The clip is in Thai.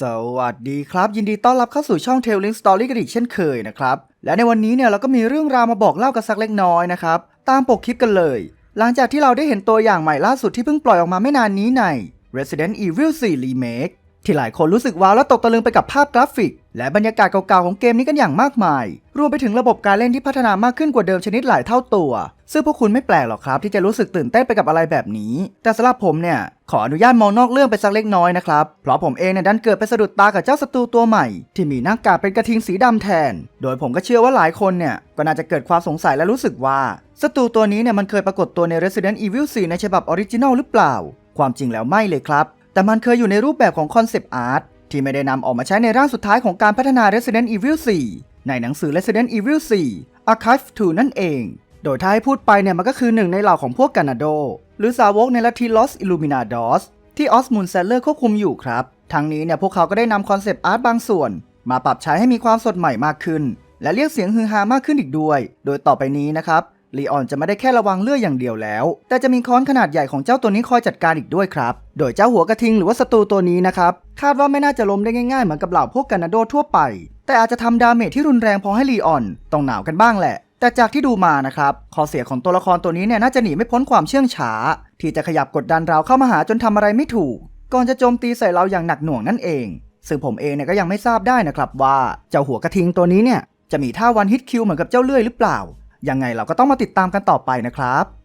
สวัสดีครับ ยินดีต้อนรับเข้าสู่ช่อง Telling Story กันอีกเช่นเคยนะครับ และในวันนี้เนี่ยเราก็มีเรื่องราวมาบอกเล่ากันสักเล็กน้อยนะครับ ตามปกคลิปกันเลย หลังจากที่เราได้เห็นตัวอย่างใหม่ล่าสุดที่เพิ่งปล่อยออกมาไม่นานนี้ใน Resident Evil 4 Remake ที่หลายคนรู้สึกว้าวและตกตะลึงไปกับภาพกราฟิก และบรรยากาศเก่าๆของเกมนี้กันอย่างมากมาย รวมไปถึงระบบการเล่นที่พัฒนามากขึ้นกว่าเดิมชนิดหลายเท่าตัว ซึ่งพวกคุณไม่แปลกหรอกครับที่จะรู้สึกตื่นเต้นไปกับอะไรแบบนี้ แต่สำหรับผมเนี่ย ขออนุญาตมองนอกเรื่องไปสักเล็กน้อยนะครับ เพราะผมเองเนี่ยดันเกิดไปสะดุดตากับเจ้าศัตรูตัวใหม่ ที่มีหน้ากากเป็นกระทิงสีดำแทน โดยผมก็เชื่อว่าหลายคนเนี่ยก็น่าจะเกิดความสงสัยและรู้สึกว่าศัตรูตัวนี้เนี่ยมันเคยปรากฏตัวใน Resident Evil 4 ในฉบับออริจินอลหรือเปล่า ความจริงแล้วไม่เลยครับ แต่มันเคยอยู่ในรูปแบบของคอนเซปต์อาร์ตที่ไม่ได้นำออกมาใช้ในร่างสุดท้ายของการพัฒนา Resident Evil 4 ในหนังสือ Resident Evil 4 Archive 2 นั่นเอง โดยถ้าให้พูดไปเนี่ยมันก็คือหนึ่งในเหล่าของพวกกานาโด หรือสาวกในลัทธิลอสอิลูมินาดอสที่ออสมูนเซลเลอร์ควบคุมอยู่ครับ ทั้งนี้เนี่ยพวกเขาก็ได้นำคอนเซปต์อาร์ตบางส่วน มาปรับใช้ให้มีความสดใหม่มากขึ้น และเรียกเสียงฮือฮามากขึ้นอีกด้วย โดยต่อไปนี้นะครับลีออนจะไม่ได้แค่ระวังเลือดอย่างเดียวแล้ว แต่จะมีค้อนขนาดใหญ่ของเจ้าตัวนี้คอยจัดการอีกด้วยครับ โดยเจ้าหัวกระทิงหรือว่าศัตรูตัวนี้นะครับ คาดว่าไม่น่าจะล้มได้ง่ายๆเหมือนกับเหล่าพวกกานนาโดทั่วไป แต่อาจจะทำดาเมจที่รุนแรงพอให้ลีออนต้องหนาวกันบ้างแหละ แต่จากที่ดูมานะครับข้อเสียของตัวละครตัวนี้เนี่ยน่าจะหนีไม่พ้นความเชื่องช้า ที่จะขยับกดดันเราเข้ามาหาจนทำอะไรไม่ถูก ก่อนจะโจมตีใส่เราอย่างหนักหน่วงนั่นเอง ซึ่งผมเองเนี่ยก็ยังไม่ทราบได้นะครับว่าเจ้าหัวกระทิงตัวนี้เนี่ยจะมีท่าวันฮิตคิวเหมือนกับเจ้าเลื่อยหรือเปล่ายังไงเราก็ต้องมาติดตามกันต่อไปนะครับ